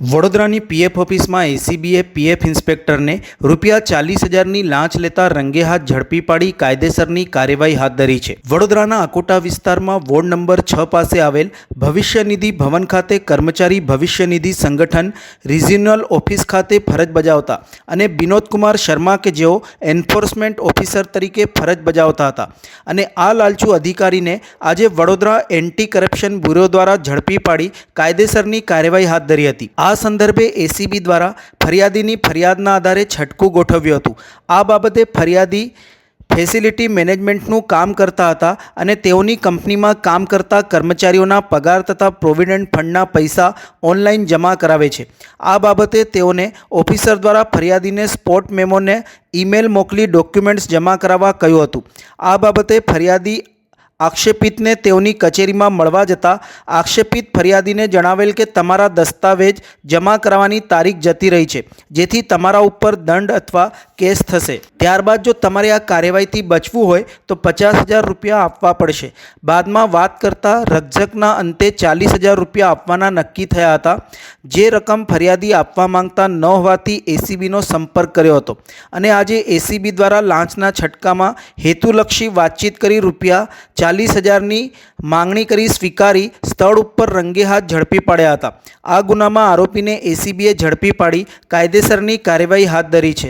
વડોદરાની પીએફ ઓફિસમાં એસીબીએ પીએફ ઇન્સ્પેક્ટરને રૂપિયા ચાલીસ હજારની લાંચ લેતા રંગે હાથ ઝડપી પાડી કાયદેસરની કાર્યવાહી હાથ ધરી છે. વડોદરાના અકોટા વિસ્તારમાં વોર્ડ નંબર છ પાસે આવેલ ભવિષ્યનિધિ ભવન ખાતે કર્મચારી ભવિષ્યનિધિ સંગઠન રિજિયનલ ઓફિસ ખાતે ફરજ બજાવતા અને વિનોદકુમાર શર્મા કે જેઓ એન્ફોર્સમેન્ટ ઓફિસર તરીકે ફરજ બજાવતા હતા અને આ લાલચુ અધિકારીને આજે વડોદરા એન્ટી કરપ્શન બ્યુરો દ્વારા ઝડપી પાડી કાયદેસરની કાર્યવાહી હાથ ધરી હતી. આ સંદર્ભે એસીબી દ્વારા ફરિયાદીની ફરિયાદના આધારે છટકું ગોઠવ્યું હતું. આ બાબતે ફરિયાદી ફેસિલિટી મેનેજમેન્ટનું કામ કરતા હતા અને તેઓની કંપનીમાં કામ કરતા કર્મચારીઓના પગાર તથા પ્રોવિડન્ટ ફંડના પૈસા ઓનલાઈન જમા કરાવે છે. આ બાબતે તેઓને ઓફિસર દ્વારા ફરિયાદીને સ્પોટ મેમોને ઈમેલ મોકલી ડોક્યુમેન્ટ્સ જમા કરાવવા કહ્યું હતું. આ બાબતે ફરિયાદી આક્ષેપિતને તેઓની કચેરીમાં મળવા જતાં આક્ષેપિત ફરિયાદીને જણાવેલ કે તમારા દસ્તાવેજ જમા કરાવવાની તારીખ જતી રહી છે, જેથી તમારા ઉપર દંડ અથવા કેસ થશે. ત્યારબાદ જો તમારે આ કાર્યવાહીથી બચવું હોય તો પચાસ હજાર રૂપિયા આપવા પડશે. બાદમાં વાત કરતાં રક્ષકના અંતે ચાલીસ હજાર રૂપિયા આપવાના નક્કી થયા હતા. જે રકમ ફરિયાદી આપવા માંગતા ન હોવાથી એસીબીનો સંપર્ક કર્યો હતો. અને આજે એસીબી દ્વારા લાંચના છટકામાં હેતુલક્ષી વાતચીત કરી રૂપિયા ચાલીસ હજારની માંગણી કરી સ્વીકારી સ્થળ ઉપર રંગે હાથ ઝડપી પાડ્યા હતા. આ ગુનામાં આરોપીને એસીબીએ ઝડપી પાડી કાયદેસરની કાર્યવાહી હાથ ધરી છે.